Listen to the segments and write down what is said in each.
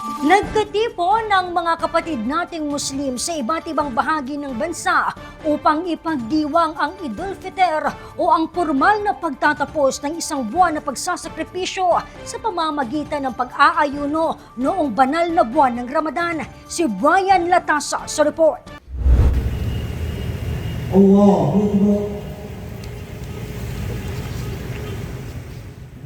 Nagkatipon ng mga kapatid nating Muslim sa iba't ibang bahagi ng bansa upang ipagdiwang ang Idul Fitr o ang formal na pagtatapos ng isang buwan na pagsasakripisyo sa pamamagitan ng pag-aayuno noong banal na buwan ng Ramadan. Si Brian Latasa sa report.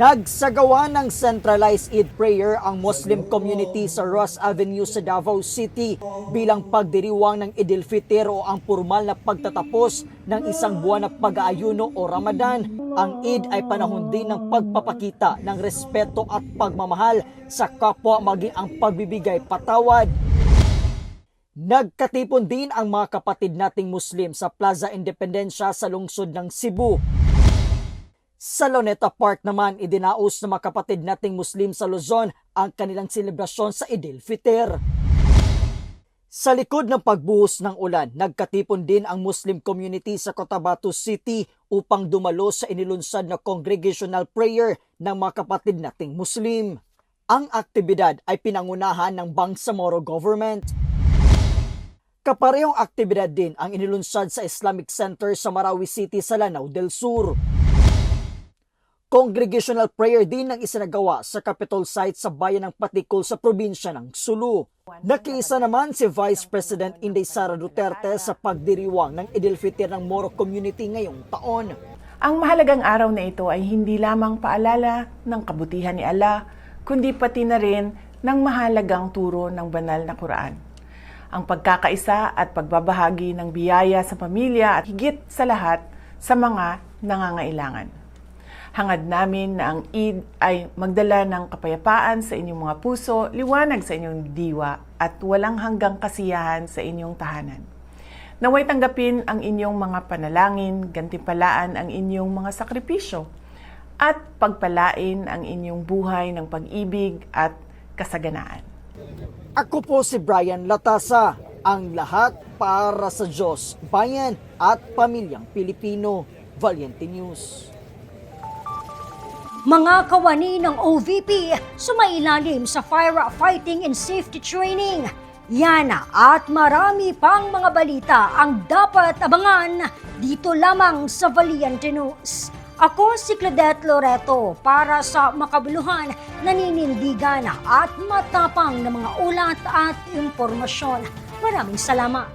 Nagsagawa ng centralized Eid prayer ang Muslim community sa Ross Avenue sa Davao City bilang pagdiriwang ng Idil Fitr o ang formal na pagtatapos ng isang buwan na pag-aayuno o Ramadan. Ang Eid ay panahon din ng pagpapakita ng respeto at pagmamahal sa kapwa maging ang pagbibigay patawad. Nagkatipon din ang mga kapatid nating Muslim sa Plaza Independencia sa lungsod ng Cebu. Sa Luneta Park naman, idinaos ng mga kapatid nating Muslim sa Luzon ang kanilang selebrasyon sa Idil Fitr. Sa likod ng pagbuhos ng ulan, nagkatipon din ang Muslim community sa Cotabato City upang dumalo sa inilunsad na congregational prayer ng mga kapatid nating Muslim. Ang aktibidad ay pinangunahan ng Bangsamoro government. Kaparehong aktibidad din ang inilunsad sa Islamic Center sa Marawi City sa Lanao del Sur. Congregational prayer din ang isinagawa sa Capitol site sa bayan ng Patikol sa probinsya ng Sulu. Nakiisa naman si Vice President Inday Sara Duterte sa pagdiriwang ng Idil Fitr ng Moro community ngayong taon. Ang mahalagang araw na ito ay hindi lamang paalala ng kabutihan ni Allah, kundi pati na rin ng mahalagang turo ng banal na Quran. Ang pagkakaisa at pagbabahagi ng biyaya sa pamilya at higit sa lahat sa mga nangangailangan. Hangad namin na ang Eid ay magdala ng kapayapaan sa inyong mga puso, liwanag sa inyong diwa, at walang hanggang kasiyahan sa inyong tahanan. Naway tanggapin ang inyong mga panalangin, gantimpalaan ang inyong mga sakripisyo, at pagpalain ang inyong buhay ng pag-ibig at kasaganaan. Ako po si Brian Latasa, ang lahat para sa Diyos, bayan at pamilyang Pilipino. Valiente News. Mga kawani ng OVP sumailalim sa firefighting and safety training. Yan at marami pang mga balita ang dapat abangan dito lamang sa Valiente News. Ako si Claudette Loreto para sa makabuluhan, naninindigan at matapang na mga ulat at impormasyon. Maraming salamat.